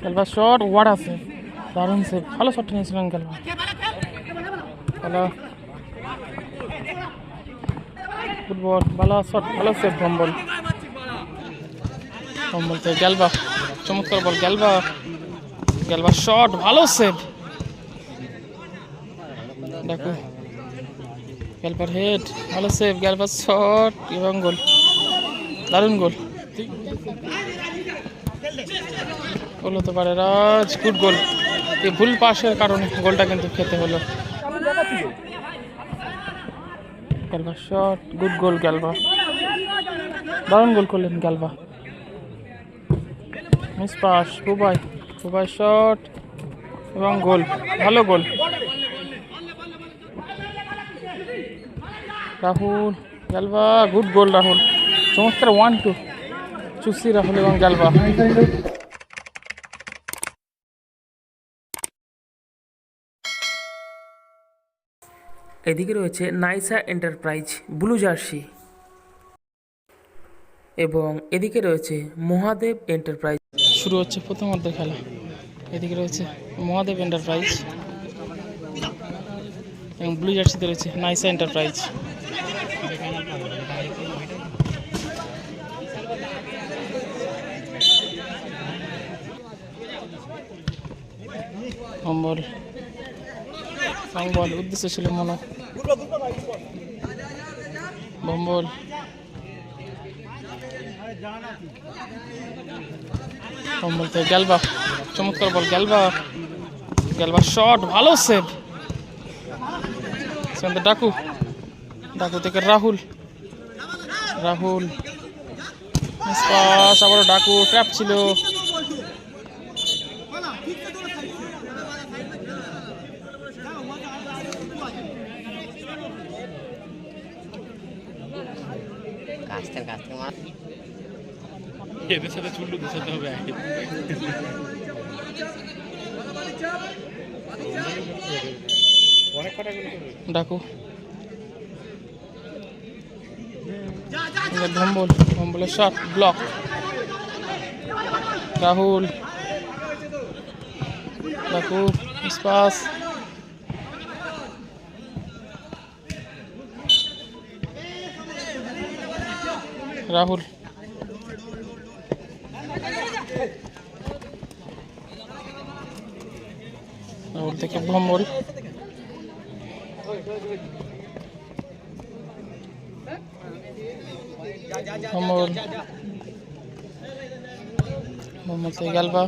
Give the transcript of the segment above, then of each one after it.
খেলবার shot word আছে। দারুণ save ভালো শটটা নিয়েছিলেন খেলবা। ভালো ফুটবল, ভালো শট ভালো সেভ কম্বল। কম্বল থেকে গেলবা। চমৎকার বল গেলবা। গেলবা শট ভালো সেভ দেখো। গেলবার হেড ভালো সেভ গেলবার শট এবং গোল দারুণ গোল গোল হতে পারে রাজ গুড গোল এই ভুল পাশের কারণে গোলটা কিন্তু খেতে হলো। গ্যালবা শট গুড গোল গ্যালবা দারুণ গোল করলেন গ্যালবা miss pass Bubai Bubai shot এবং গোল ভালো গোল রাহুল গ্যালবা গুড গোল রাহুল। চমৎকার ওয়ান টু চুসি রাহুল এবং গ্যালবা এদিকে রয়েছে নাইসা এন্টারপ্রাইজ, ব্লু জার্সি এবং এদিকে রয়েছে মহাদেব এন্টারপ্রাইজ। শুরু হচ্ছে প্রথম অর্ধের খেলা। এদিকে রয়েছে মহাদেব এন্টারপ্রাইজ এবং ব্লু জার্সিতে রয়েছে নাইসা এন্টারপ্রাইজ। সম্বল সম্বল উদ্দেশ্য ছিল মনে। বম্বল। বম্বল থেকে গেলবা। চমৎকার বল, গেলবা। গেলবা শট ভালো সেভ সেখানে ডাকু। ডাকু থেকে রাহুল। রাহুল। আবারও ডাকু ট্র্যাপ ছিল। এদের সাথে চুল্লু দুসাতে হবে আগে ডাকু। ভম্বল ভম্বলের শট ব্লক রাহুল। ডাকু ইস্পাস রাহুল রাহুল থেকে ভম্বল ভম্বল ভম্বল থেকে গালবা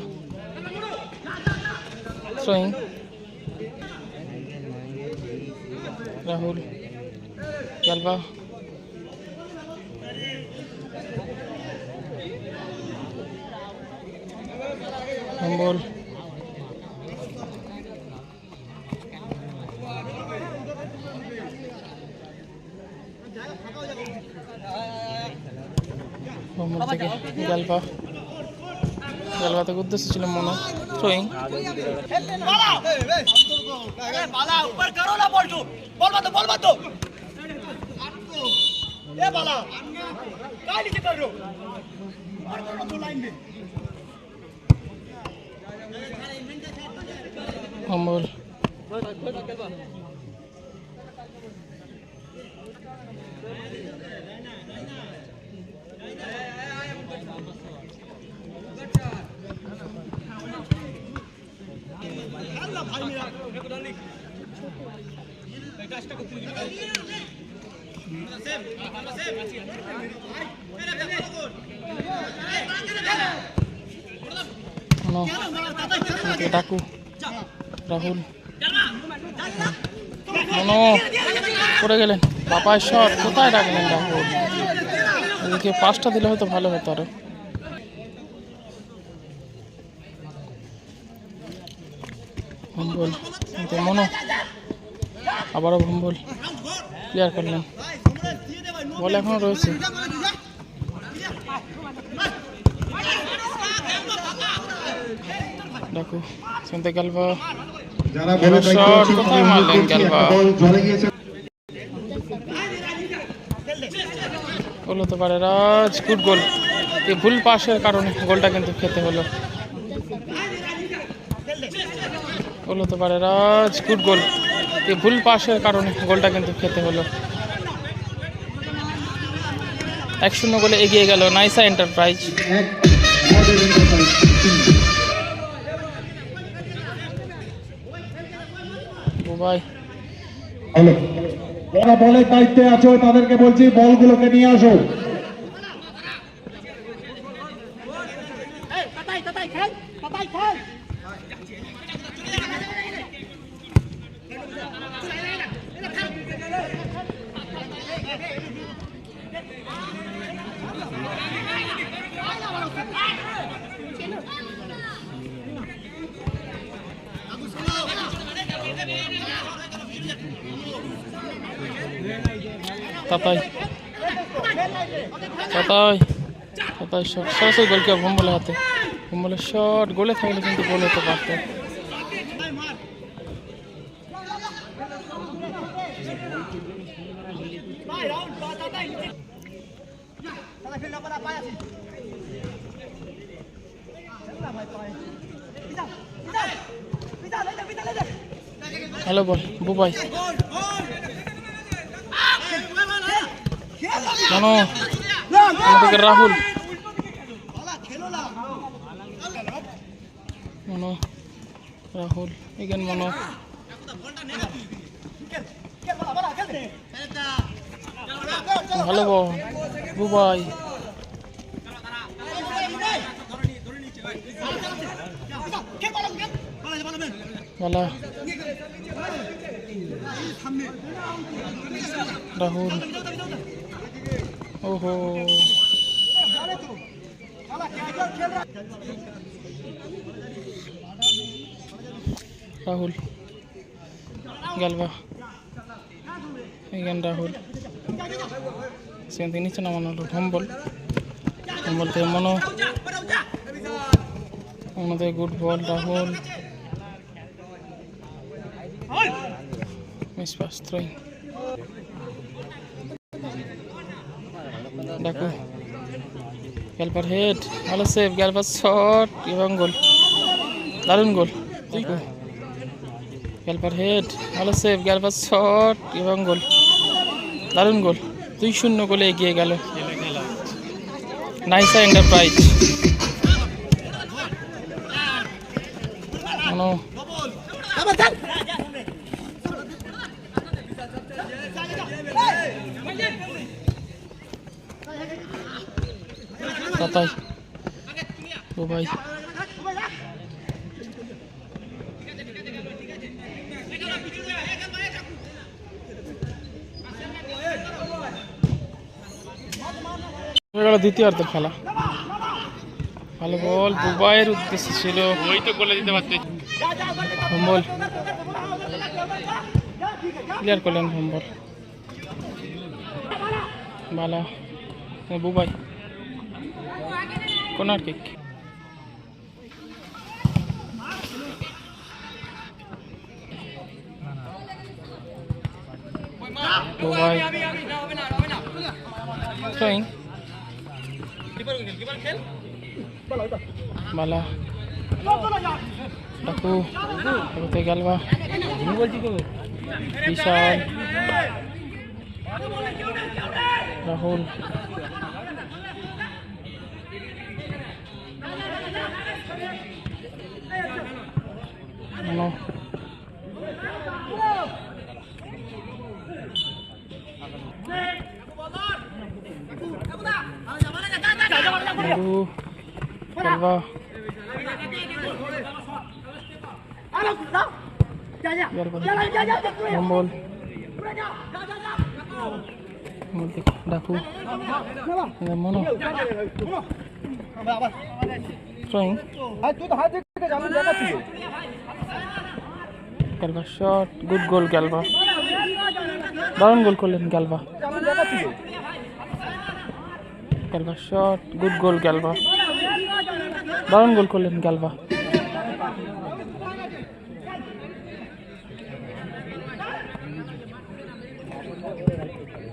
থ্রোয়িং রাহুল গালবা কম্বল কম্বল থেকে থেকে উদ্দেশ্য ছিল মনে থ্রোয়িং এ বালা। কাই আর লাইন দে Amar Hey, no okay, Daku পড়ে গেলেন। বাপায় শট কোথায় রাখলেন রাহুল? এদিকে পাঁচটা দিলে হয়তো ভালো হতো আরও। ভম্বল মনো। আবারও ভম্বল ক্লিয়ার করলেন। বল এখনও রয়েছে। ডাকু শুনতে গেলবা। শট কোথায় মারলেন গেলবা? গোল হতে পারে রাজ গুড গোল এই ভুল পাশের কারণে গোলটা কিন্তু খেতে হলো। গোল হতে পারে রাজ গুড গোল এই ভুল পাসের কারণে গোলটা কিন্তু খেতে হলো। এক শূন্য গোলে এগিয়ে গেল নাইসা এন্টারপ্রাইজ। হলো যারা দায়িত্বে আছো তাদেরকে বলছি বলগুলোকে নিয়ে আসো। তাতাই তাতাই তাতাই শট সরাসরি গোল কে ভুম্বলে হাতে ভুম্বলের শট গোলে থাকলে কিন্তু গোল হতে পারত ভাই রাউন্ড তাতাই আমাদেরকে রাহুল। মনো রাহুল এগেন মনো। ভালো বুবাই। বালা। রাহুল। ওহো। রাহুল। গালবা। এখান রাহুল। সেখান থেকে নিচে নামানো হলো ঢম্বল ঢম্বল থেকে মনো। মনো থেকে good ball, Rahul. Miss pass, throwing. Daku গ্যালপার head ভালো সেভ গ্যালপার শট এবং গোল দারুণ গোল ডাকু গ্যালপার হেড ভালো সেভ গ্যালপার শট এবং গোল দারুণ গোল দুই শূন্য গোলে এগিয়ে গেল। নাইসা এন্টারপ্রাইজ মনো তাতাই বুবাই হয়ে গেল দ্বিতীয়ার্ধের খেলা। ভালো বল বুবাইয়ের উদ্দেশ্য ছিল। ওই তো গোলে দিতে পারতে। হোমবল ক্লিয়ার করলেন হোমবল বালা। বুবাই। কোনার কিক বালা। ডাকু। এগোতে গেলবা। বিশাল। রাহুল মনো মরু খেলবা কম্বল ডাকু। মনো। গ্যালবা শট গুড গোল গ্যালবা দারুণ গোল করলেন গ্যালবা গ্যালবা শট গুড গোল গ্যালবা দারুণ গোল করলেন গ্যালবা রাহুল রাহুল গেলবা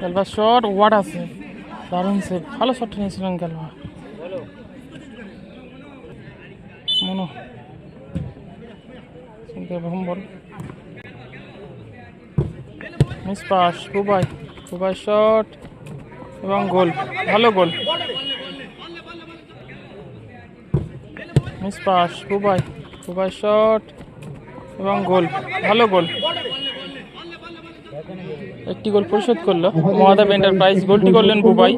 গেলবা শট ওয়াট আছে। দারুণ সেভ ভালো শট নিয়েছিলেন গেলবা মনো। সঙ্গে বল। মিস পাস কুবাই কুবাই শট এবং গোল। ভালো গোল। মিস পাস কুবাই কুবাই শট এবং গোল। ভালো গোল। একটি গোল পরিশোধ করল। মহাদেব এন্টারপ্রাইজ গোলটি করলেন বুবাই।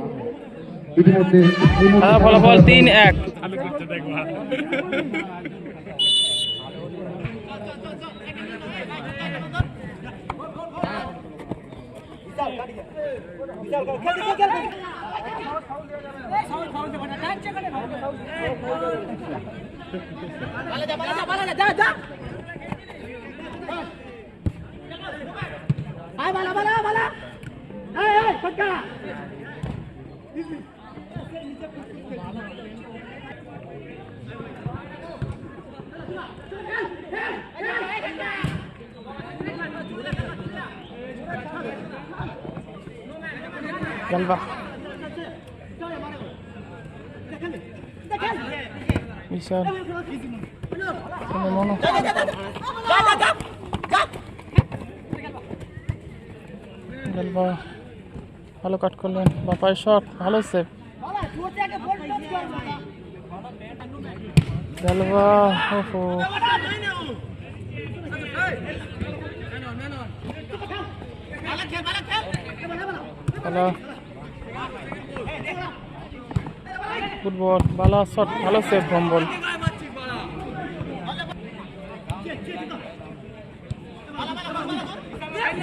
ফলাফল তিন এক। করতে দেখবা বালা বালা বালা এই এই পটকা গেলবা বিশাল তুমি মনো গেলবা ভালো কাট করলেন। বাপায় শট ভালো সেভ গেলবা ওহো। ভালো ফুটবল ভালো শট, ভালো সেভ বম্বল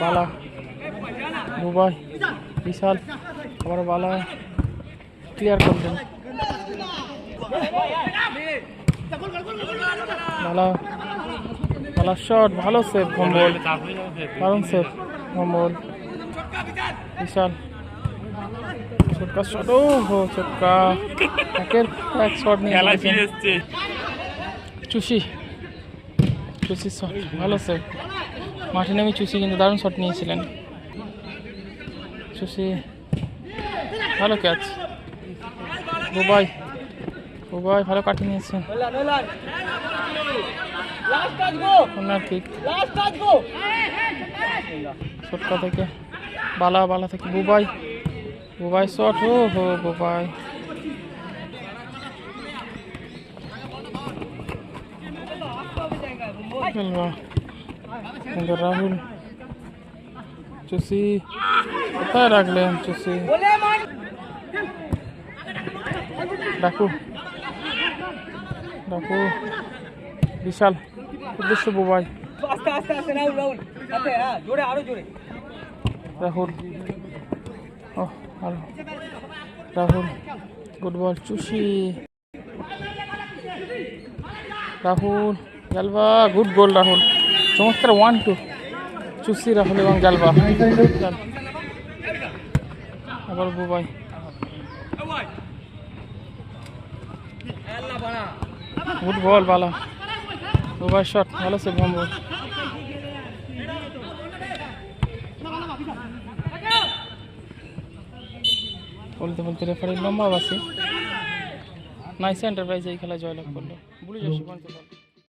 বালা। বুবাই বিশাল আবার বালা ক্লিয়ার করলেন ভালো ভালো শট ভালো সেভ হয়ে যাবে দারুণ সেভ বম্বল বিশাল। ছোটকা শট ও হো ছোটকা একের এক শট নিয়ে চুষি। চুষি শট ভালো সেভ মাঠে নেমে চুষি কিন্তু দারুণ শট নিয়েছিলেন। চুষি ভালো ক্যাচ। বুবাই বুবাই ভালো কর্নার কিক ছোটকা থেকে। বালা বালা থেকে বুবাই বুবাই শট ও হো বুবাই রাহুল। চুসি কোথায় রাখলেন চুসি ডাকু ডাকু বিশাল উদ্দেশ্য বুবাই আস্তে আস্তে আস্তে রাহুল রাহুল আস্তে হ্যাঁ জোরে আরও জোরে রাহুল ও ভালো রাহুল গুড বল চুষি রাহুল গালবা গুড গোল রাহুল চমৎকার ওয়ান টু চুষি রাহুল এবং গাল। আবার বুবাই। গুড বল বালা বুবাই শট ভালো সে ভম্বল বলতে বলতে রেফারির লম্বা বাসে। নাইস এন্টারপ্রাইজ এই খেলায় জয়লাভ করল। বুঝে যাচ্ছে